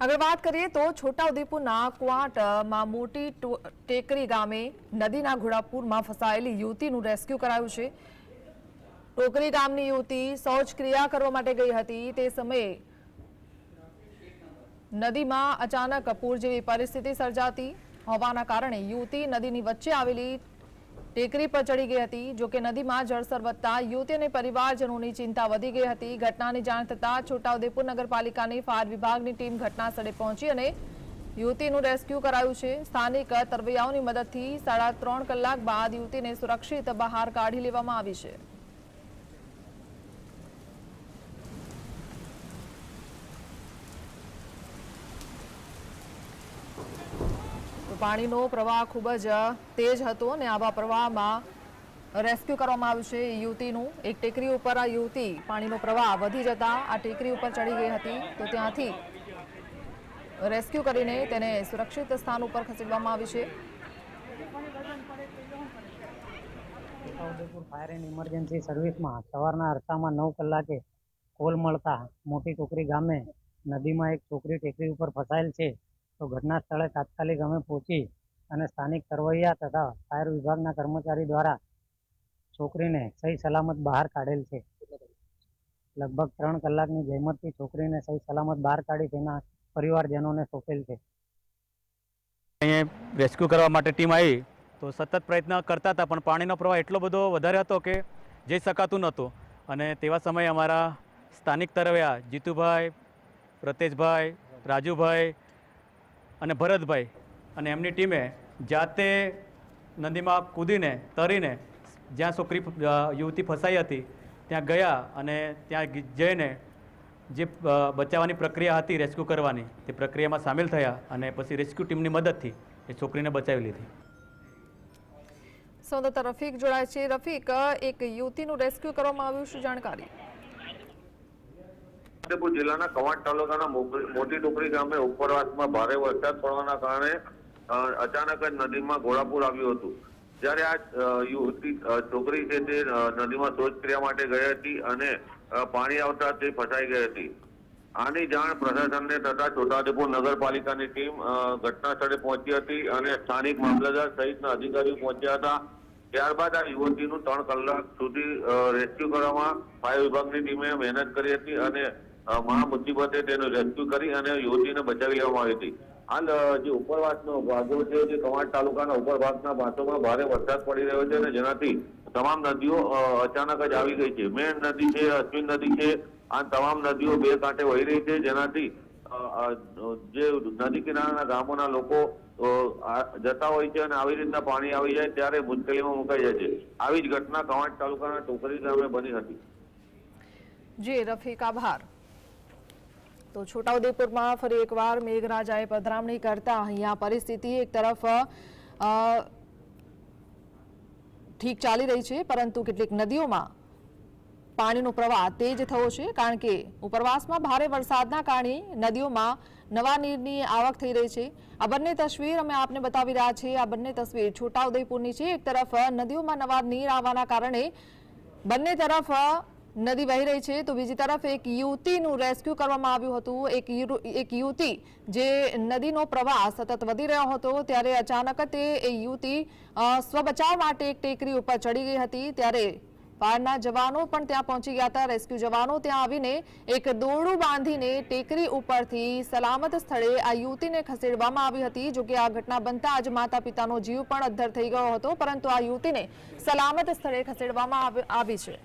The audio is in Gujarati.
આગળ વાત કરીએ તો છોટાઉદેપુરના ક્વાંટમાં મોટી ટેકરી ગામે નદીના ઘોડાપુરમાં ફસાયેલી યુવતીનું રેસ્ક્યુ કરાયું છે. ટોકરી ગામની યુવતી શૌચક્રિયા કરવા માટે ગઈ હતી. તે સમયે નદીમાં અચાનક પૂર જેવી પરિસ્થિતિ સર્જાતી હોવાના કારણે યુવતી નદીની વચ્ચે આવેલી ટેકરી પર ચડી ગઈ હતી. જો કે નદીમાં જળસ્તર વધતા યુવતી અને પરિવારજનોની ચિંતા વધી ગઈ હતી. ઘટનાની જાણ થતાં છોટાઉદેપુર નગરપાલિકાની ફાયર વિભાગની ટીમ ઘટના સ્થળે પહોંચી અને યુવતીનું રેસ્ક્યુ કરાયું છે. સ્થાનિક તરવૈયાઓની મદદથી સાડા ત્રણ કલાક બાદ યુવતીને સુરક્ષિત બહાર કાઢી લેવામાં આવી છે. પાણીનો પ્રવાહ ખૂબ જ તેજ હતો અને આવા પ્રવાહમાં રેસ્ક્યુ કરવામાં આવ્યું છે યુવતીનું. એક ટેકરી ઉપર આ યુવતી પાણીનો પ્રવાહ વધી જતા આ ટેકરી ઉપર ચડી ગઈ હતી. તો ત્યાંથી રેસ્ક્યુ કરીને તેને સુરક્ષિત સ્થાન ઉપર ખસેડવામાં આવી છે. છોટાઉદેપુર ફાયર એન્ડ ઇમરજન્સી સર્વિસમાં સવારના અરસામાં નવ કલાકે કોલ મળતા મોટી ટોકરી ગામે નદીમાં એક છોકરી ટેકરી ઉપર ફસાયેલ છે. તો ઘટના સ્થળે તાત્કાલિક અમે પહોંચી અને સ્થાનિક તરવૈયા તથા ફાયર વિભાગના કર્મચારી દ્વારા છોકરીને સહી સલામત બહાર કાઢેલ છે. લગભગ ત્રણ કલાકની જહેમતથી છોકરીને સહી સલામત બહાર કાઢી તેના પરિવારજનોને સોંપેલ છે. અહીંયા રેસ્ક્યુ કરવા માટે ટીમ આવી તો સતત પ્રયત્ન કરતા હતા, પણ પાણીનો પ્રવાહ એટલો બધો વધારે હતો કે જઈ શકાતું નહોતું. અને તેવા સમયે અમારા સ્થાનિક તરવ્યા જીતુભાઈ પ્રતેશભાઈ રાજુભાઈ અને ભરતભાઈ અને એમની ટીમે જાતે નદીમાં કૂદીને, તરીને જ્યાં છોકરી યુવતી ફસાઈ હતી, ત્યાં ગયા અને ત્યાં જઈને જે બચાવવાની પ્રક્રિયા હતી રેસ્ક્યુ કરવાની, તે પ્રક્રિયામાં સામેલ થયા અને પછી રેસ્ક્યુ ટીમની મદદથી એ છોકરીને બચાવી લીધી. સંવાદદાતા રફીક જોડાય છે. રફીક, એક યુવતીનું રેસ્ક્યુ કરવામાં આવ્યું શું જાણકારી. છોટાઉદેપુર જિલ્લાના કવાંટ તાલુકાના મોટી ટોકરી ગામે ઉપરવાસમાં ભારે વરસાદ પડવાના કારણે અચાનક જ નદીમાં ઘોડાપુર આવ્યું હતું. જ્યારે આ યુવતી છોકરી છે તે નદીમાં શોધક્રિયા માટે ગઈ હતી અને પાણી આવતા તે ફસાઈ ગઈ હતી. આની જાણ પ્રશાસનને થતા છોટાઉદેપુર નગરપાલિકાની ટીમ ઘટના સ્થળે પહોંચી હતી અને સ્થાનિક મામલતદાર સહિતના અધિકારીઓ પહોંચ્યા હતા. ત્યારબાદ આ યુવતીનું ત્રણ કલાક સુધી રેસ્ક્યુ કરવામાં ફાયર વિભાગની ટીમે મહેનત કરી હતી અને મહા મુસીબતે તેનું રેસ્ક્યુ કરી અને યુવતીને બચાવી લેવામાં આવી હતી. હાલ જે ઉપરવાસનો ભાગો છે, જે કમાડ તાલુકાના ઉપરવાસના ભાગોમાં ભારે વરસાદ પડી રહ્યો છે અને જેનાથી તમામ નદીઓ અચાનક જ આવી ગઈ છે. મેન નદી છે, અશ્વિન નદી છે, આ તમામ નદીઓ બે કાંઠે વહી રહી છે, જેનાથી જે નદી કિનારાના ગામોના લોકો જતા હોય છે અને આવી રીતના પાણી આવી જાય ત્યારે મુશ્કેલીમાં મુકાઈ જાય છે. આવી જ ઘટના કવાંટ તાલુકાના ટોકરી ગામે બની હતી. જી, રફીક, આભાર. તો છોટાઉદેપુરમાં ફરી એકવાર મેઘરાજાએ પધરામણી કરતા અહીંયા પરિસ્થિતિ એક તરફ ઠીક ચાલી રહી છે, પરંતુ કેટલીક નદીઓમાં પાણીનો પ્રવાહ તેજ થયો છે, કારણ કે ઉપરવાસમાં ભારે વરસાદના કારણે નદીઓમાં નવા નીરની આવક થઈ રહી છે. આ બંને તસવીર અમે આપને બતાવી રહ્યા છીએ. આ બંને તસવીર છોટાઉદેપુરની છે. એક તરફ નદીઓમાં નવા નીર આવવાના કારણે બંને તરફ નદી વહી રહી છે, તો બીજી તરફ એક યુવતીનું રેસ્ક્યુ કરવામાં આવ્યું હતું. એક એક યુવતી જે નદીનો પ્રવાહ સતત વધી રહ્યો હતો, ત્યારે અચાનક તે એ યુવતી સ્વબચાવ માટે એક ટેકરી ઉપર ચડી ગઈ હતી. ત્યારે ફાયરના જવાનો પણ ત્યાં પહોંચી ગયા હતા. રેસ્ક્યુ જવાનો ત્યાં આવીને એક દોરડું બાંધીને ટેકરી ઉપરથી સલામત સ્થળે આ યુવતીને ખસેડવામાં આવી હતી. જો કે આ ઘટના બનતા જ માતા પિતાનો જીવ પણ અદ્ધર થઈ ગયો હતો, પરંતુ આ યુવતીને સલામત સ્થળે ખસેડવામાં આવી છે.